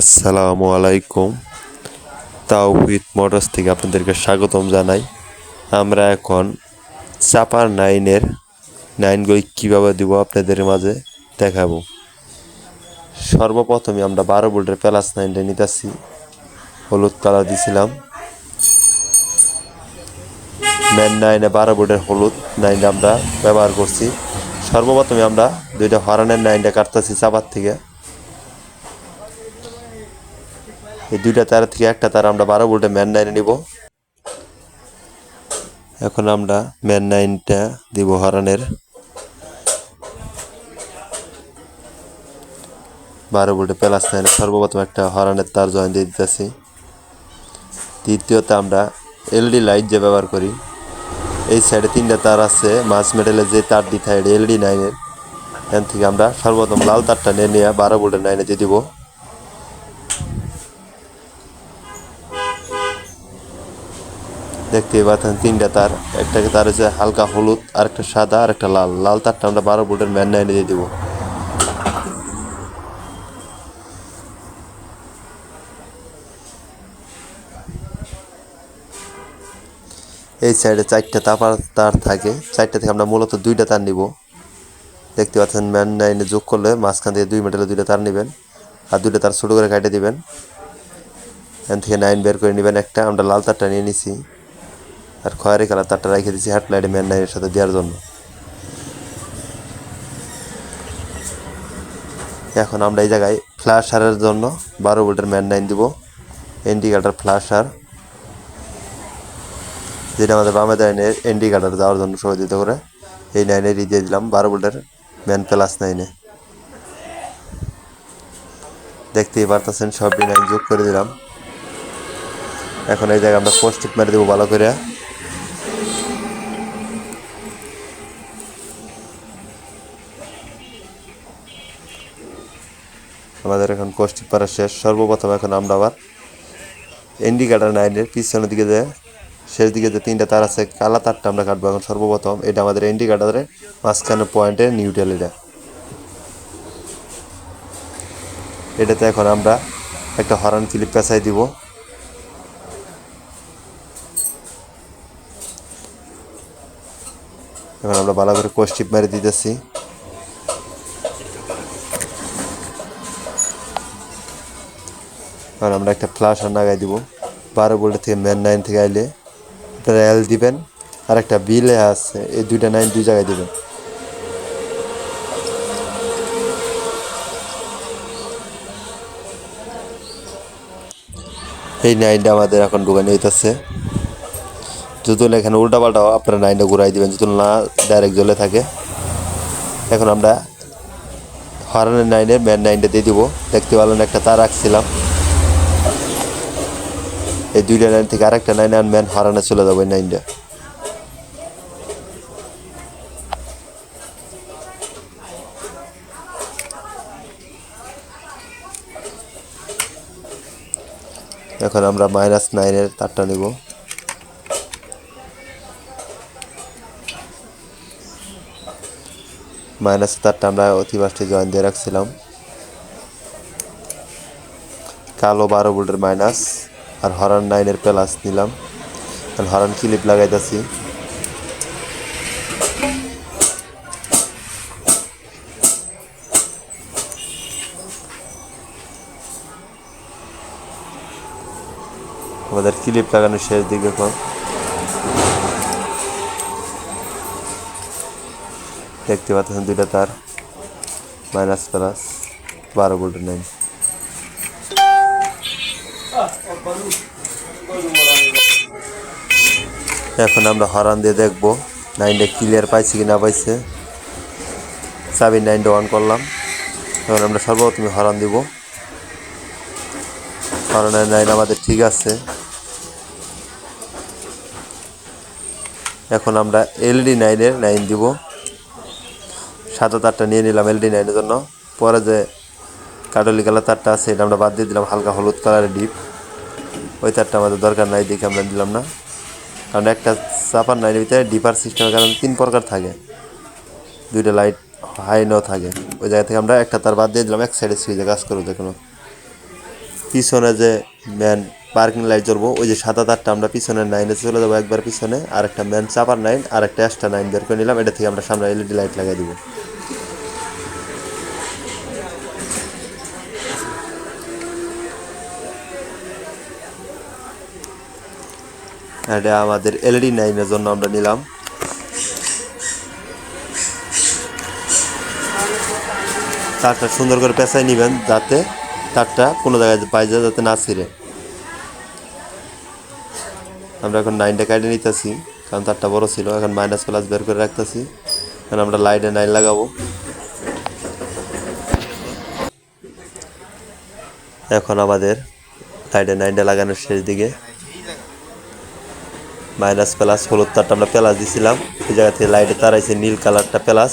আসসালামু আলাইকুম। তাওহিদ মোটরস থেকে আপনাদেরকে স্বাগতম জানাই। আমরা এখন চাপার নাইনের নাইনগুলি কীভাবে দিব আপনাদের মাঝে দেখাবো। সর্বপ্রথমে আমরা বারো বোল্টের প্লাস নাইনটা নিতেছি। হলুদ কালার দিছিলাম। ম্যান নাইনে বারো বোল্টের হলুদ নাইনটা আমরা ব্যবহার করছি। সর্বপ্রথমে আমরা দুইটা হরানের নাইনটা কাটতেছি চাপার থেকে। এই দুইটা তার থেকে একটা তার আমরা বারো ভোল্টে ম্যান নাইনে নিব। এখন আমরা ম্যান নাইনটা দিব হরানের। বারো ভোল্টে প্লাস নাইনে সর্বপ্রথম একটা হরানের তার জয়েন দিয়ে দিতেছি। দ্বিতীয়তে আমরা এলডি লাইট যে ব্যবহার করি, এই সাইডে তিনটা তার আছে মাছ মেডেলের যে তার দিতে এলইডি নাইনের, এখান থেকে আমরা সর্বপ্রথম লাল তারটা নিয়ে নিয়ে বারো ভোল্টের নাইনে দিয়ে দিব। দেখতে পাচ্ছেন, তিনটা তার একটা তার হচ্ছে হালকা হলুদ আর একটা সাদা আর একটা লাল। লাল তারটা আমরা বারো ভোল্টের ম্যান নাইনে দিয়ে দিব। এই সাইডে চারটা তাপার তার থাকে। চারটা থেকে আমরা মূলত দুইটা তার নিব। দেখতে পাচ্ছেন, ম্যান নাইনে যোগ করলে মাঝখান থেকে দুই মিটারে দুইটা তার নেবেন। আর দুইটা তার ছোটো করে কাটে দিবেন। এখান থেকে নাইন বের করে নেবেন একটা। আমরা লাল তারটা নিয়ে নিছি। আর খয়েরি কালার তারটা রেখে দিচ্ছি হেডলাইটে ম্যান নাইনের সাথে দেওয়ার জন্য। এখন আমরা এই জায়গায় ফ্ল্যাশারের জন্য বারো ভোল্টের ম্যান নাইন দিব। ইন্ডিকেটার ফ্ল্যাশার যেটা আমাদের বামে লাইনের ইন্ডিকেটার যাওয়ার জন্য সহযোগিত করে এই নাইনে দিয়ে দিলাম, বারো ভোল্টের ম্যান প্লাস নাইনে দেখতেই পারতেছেন, সবই নাইন যোগ করে দিলাম। এখন এই জায়গায় আমরা পোস্টিক মেরে দেবো ভালো করে। আমাদের এখন কোষ্টিক পাড়া শেষ। সর্বপ্রথম এখন আমরা আবার ইন্ডিকেটার নাইনের পিছনের দিকে যে, শেষ দিকে যে তিনটা তার আছে, কালা তারটা আমরা কাটবো এখন সর্বপ্রথম। এটা আমাদের ইন্ডিকেটারের মাঝখানে পয়েন্টে নিউট্রাল এটা। এটাতে এখন আমরা একটা হরান ক্লিপ পেঁচাই দিব। এখন আমরা ভালো করে কোষ্টিপ মেরে দিতেছি। আর আমরা একটা ফ্লাশ আর লাগাই দিব। বারো বোল্ট থেকে ম্যান নাইন থেকে আইলে একটা এল দিবেন আর একটা বিলে আছে, এই দুইটা নাইন দুই জায়গায় দিবেন। এই নাইনটা আমাদের এখন ঢুকানো হইতেছে। যদি এখানে উল্টা পাল্টা আপনারা নাইনটা ঘুরাই দিবেন, যদি না ডাইরেক্ট জ্বলে থাকে। এখন আমরা হরানের নাইনের ম্যান নাইনটা দিয়ে দিব। দেখতে পারলেন একটা তার রাখছিলাম এই দুইটা লাইন থেকে আরেকটা লাইন আর ম্যান হারানো চলে যাব এই লাইনটা। এখন আমরা মাইনাস নাইনের তারটা নিব। মাইনাস তারটা আমরা অতিবাসটি জয়েন দিয়ে রাখছিলাম। কালো বারো ভোল্টের মাইনাস। আর হরান নাইনের প্লাস নিলাম। আর হরান ক্লিপ লাগাইতেছি। আমাদের ক্লিপ লাগানোর শেষ দিকে এখন। দেখতে পাচ্ছেন দুইটা তার। মাইনাস প্লাস বারো ভোল্টের নাইন এখন আমরা হরান দিয়ে দেখব নাইনটা ক্লিয়ার পাইছি কি না পাইছে। চাবি নাইনটা অন করলাম। এখন আমরা সর্বপ্রথমে হরান দিব। হরানের নাইন আমাদের ঠিক আছে। এখন আমরা এলডি নাইনের নাইন দিব। সাদা তারটা নিয়ে নিলাম এলডি নাইনের জন্য। পরে যে কাটলি কালার তারটা আছে, এটা আমরা বাদ দিয়ে দিলাম হালকা হলুদ কালারের ডিপ ওই তারটা আমাদের দরকার নাই দেখে আমরা দিলাম না। কারণ একটা চাপার নাইনের ভিতরে ডিপার সিস্টেমের কারণ তিন প্রকার থাকে। দুইটা লাইট হাই নো থাকে। ওই জায়গা থেকে আমরা একটা তার বাদ দিয়ে দিলাম, এক সাইডে সুইচে কাজ করব যে কোনো। পিছনে যে ম্যান পার্কিং লাইট জ্বলবো, ওই যে সাদা তারটা আমরা পিছনে নাইনে চলে যাব একবার পিছনে আর একটা ম্যান চাপার নাইন আর একটা এক্সট্রা নাইন বের করে নিলাম। এটা থেকে আমরা সামনে এলইডি লাইট লাগাই দিব। এটা আমাদের এলইডি নাইনের জন্য আমরা নিলাম। তারটা সুন্দর করে পেঁচাই নেবেন যাতে তারটা কোনো জায়গায় যায়, যাতে না ছিঁড়ে। আমরা এখন নাইনটা কাটে নিতেছি, কারণ তারটা বড় ছিল, এখন মাইনাস প্লাস বের করে রাখতেছি। এখন আমরা লাইটে নাইন লাগাবো। এখন আমাদের লাইটে নাইনটা লাগানোর শেষ দিকে মাইনাস প্লাস, হলুদ তারটা আমরা প্লাস দিছিলাম। এই জায়গা থেকে লাইটে তার আছে নীল কালারটা প্লাস।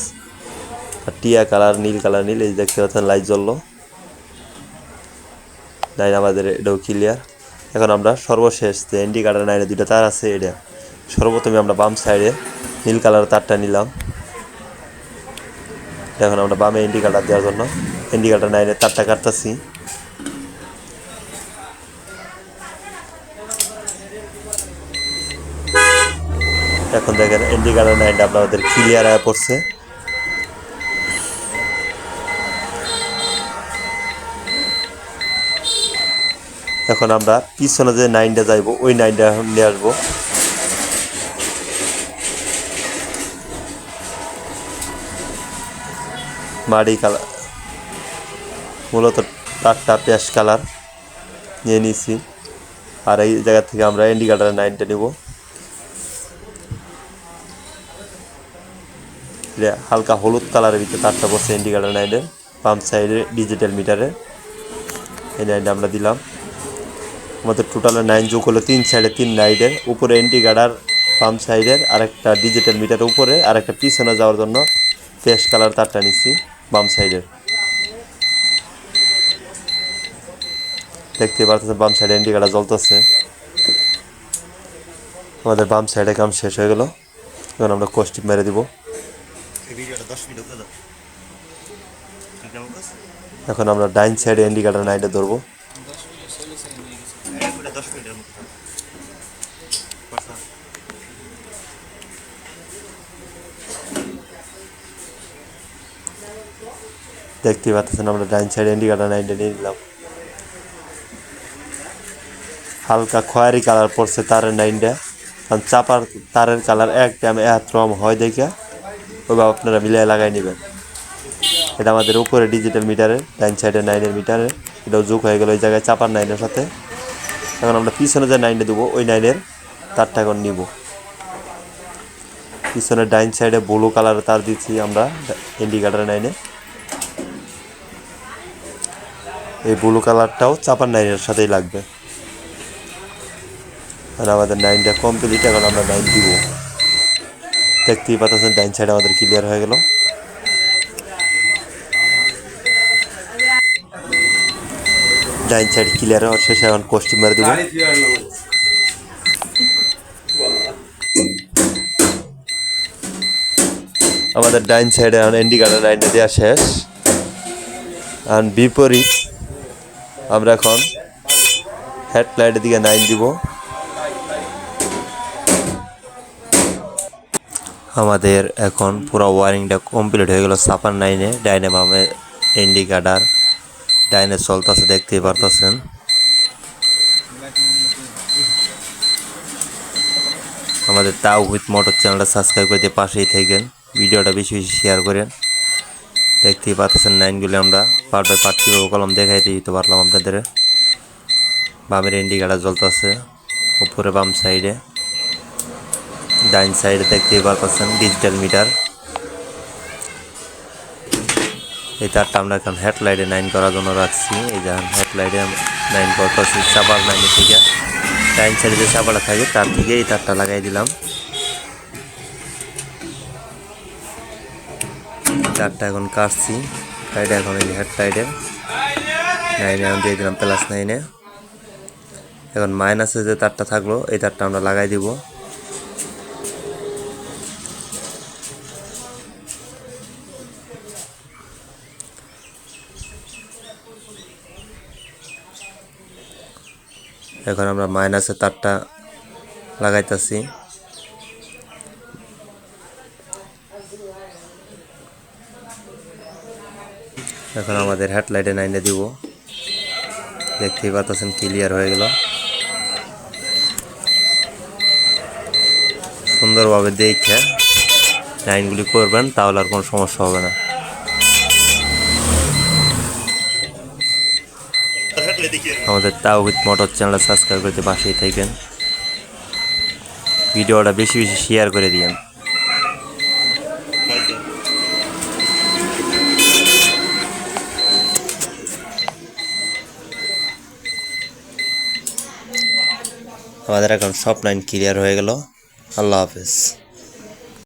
আর টিয়া কালার, নীল কালার, নীল, এই দেখতে পাচ্ছেন লাইট জ্বললো। লাইন আমাদের এটাও ক্লিয়ার এখন আমরা সর্বশেষ যে ইন্ডিকেটার লাইনে দুটো তার আছে, এটা। সর্বপ্রথমে আমরা বাম সাইডে নীল কালার তারটা নিলাম। এখন আমরা বামে ইন্ডিকেটার দেওয়ার জন্য ইন্ডিকেটার লাইনে তারটা কাটতেছি। এখন দেখেন ইন্ডিকেটার লাইনটা আপনাদের ক্লিয়ার হয়ে পড়ছে। এখন আমরা পিছনে যে নাইনটা যাইবো, ওই নাইনটা এখন নিয়ে আসব। মাড়ি কালার, মূলত তারটা পেঁয়াজ কালার নিয়ে নিয়েছি। আর এই জায়গা থেকে আমরা ইন্ডিকেটার নাইনটা নিব। হালকা হলুদ কালারের ভিতরে তারটা পড়ছে ইন্ডিকেটার নাইনের পাম্প সাইডে ডিজিটাল মিটারে এই নাইনটা আমরা দিলাম। আমাদের টোটালে নাইন যোগ হলো তিন, সাইডে তিন লাইটের উপরে গার্ডার পাম্প সাইডের আরেকটা ডিজিটাল মিটারের উপরে আর একটা পিছনে যাওয়ার জন্য পেস্ট কালার তারটা নিচ্ছি বাম সাইডের দেখতে পারতেছেন বাম সাইডে গার্ডার জ্বলতেছে। আমাদের বাম সাইডে কাম শেষ হয়ে গেল। এখন আমরা কোস্টিপ মেরে দিব। এখন আমরা ডাইন সাইডে গার্ডার নাইটে ধরবো। দেখতে পাচ্ছেন আমরা ডাইন সাইডে ইন্ডিকেটার নাইনটা নিয়ে নিলাম। হালকা খয়েরি কালার পড়ছে তারের নাইনটা। কারণ চাপার তারের কালার এক টাইম এত রম হয় দেখে। ওইভাবে আপনারা মিলিয়ে লাগাই নেবেন। এটা আমাদের উপরে ডিজিটাল মিটারে ডাইন সাইডে নাইনের মিটারে এটাও যোগ হয়ে গেল ওই জায়গায় চাপার নাইনের সাথে। এখন আমরা পিছনে যে নাইনটা দেবো, ওই নাইনের তারটা এখন নিব। পিছনে ডাইন সাইডে ব্লু কালারের তার দিচ্ছি আমরা ইন্ডিকেটার নাইনে এই ব্লু কালারটাও চাপার নাইনের সাথেই লাগবে। আর আমাদের নাইনটা কমপ্লিট এখন আমরা নাইন দিব। দেখতেই পাচ্ছেন ডাইন সাইড আমাদের ক্লিয়ার হয়ে গেল। ডাইন সাইড ক্লিয়ার হওয়ার শেষে এখন কোস্টিং মেরে দিব। আমাদের ডাইন সাইডে এখন ইন্ডিকেটার লাইনে দেওয়া শেষ। আর বিপরীত আমরা এখন হেডলাইটের দিকে নাইন দিব। আমাদের এখন পুরো ওয়ারিংটা কমপ্লিট হয়ে গেল সাপার নাইনে ডাইনে বামে ইন্ডিকেটার। ডাইনে চলতেছে, দেখতেই পারতেছেন। আমাদের তাও উইথ মোটর চ্যানেলটা সাবস্ক্রাইব করে দিয়ে পাশেই থাকেন। ভিডিওটা বেশি বেশি শেয়ার করেন। দেখতেই পাচ্ছেন নাইনগুলি আমরা পার্ট বাই পার্ট কীভাবে কলম দেখাইতে দিতে পারলাম আপনাদের। বামের ইন্ডিকেটার জ্বলতেছে, উপরে বাম সাইডে। ডাইন সাইডে দেখতেই পাচ্ছেন ডিজিটাল মিটার এই তারটা আমরা এখন হেডলাইটে নাইন করার জন্য রাখছি। এই যে হেডলাইটে নাইন করতেছি, চাপার নাইনের থেকে ডাইন সাইডে যে চাপাটা থাকে, তার থেকে এই তারটা লাগাই দিলাম। তারটা এখন কাটছি। কাইটে এখন এই হেডলাইটে। নাইনে এখন দিয়ে দিলাম প্লাস নাইনে এখন মাইনাসে যে তারটা থাকল, এই তারটা আমরা লাগাই দিব। এখন আমরা মাইনাসের তারটা লাগাইতেছি। এখন আমাদের হেডলাইটে নাইনে দিব। দেখতেই পাচ্ছেন ক্লিয়ার হয়ে গেল। সুন্দরভাবে দেখে, লাইনগুলি করবেন, তাহলে আর কোনো সমস্যা হবে না। আমাদের তাওহিদ মোটর চ্যানেল সাবস্ক্রাইব করতে পাশেই থাকবেন। ভিডিওটা বেশি বেশি শেয়ার করে দিয়েন। আমাদের এখন সব লাইন ক্লিয়ার হয়ে গেল। আল্লাহ হাফেজ।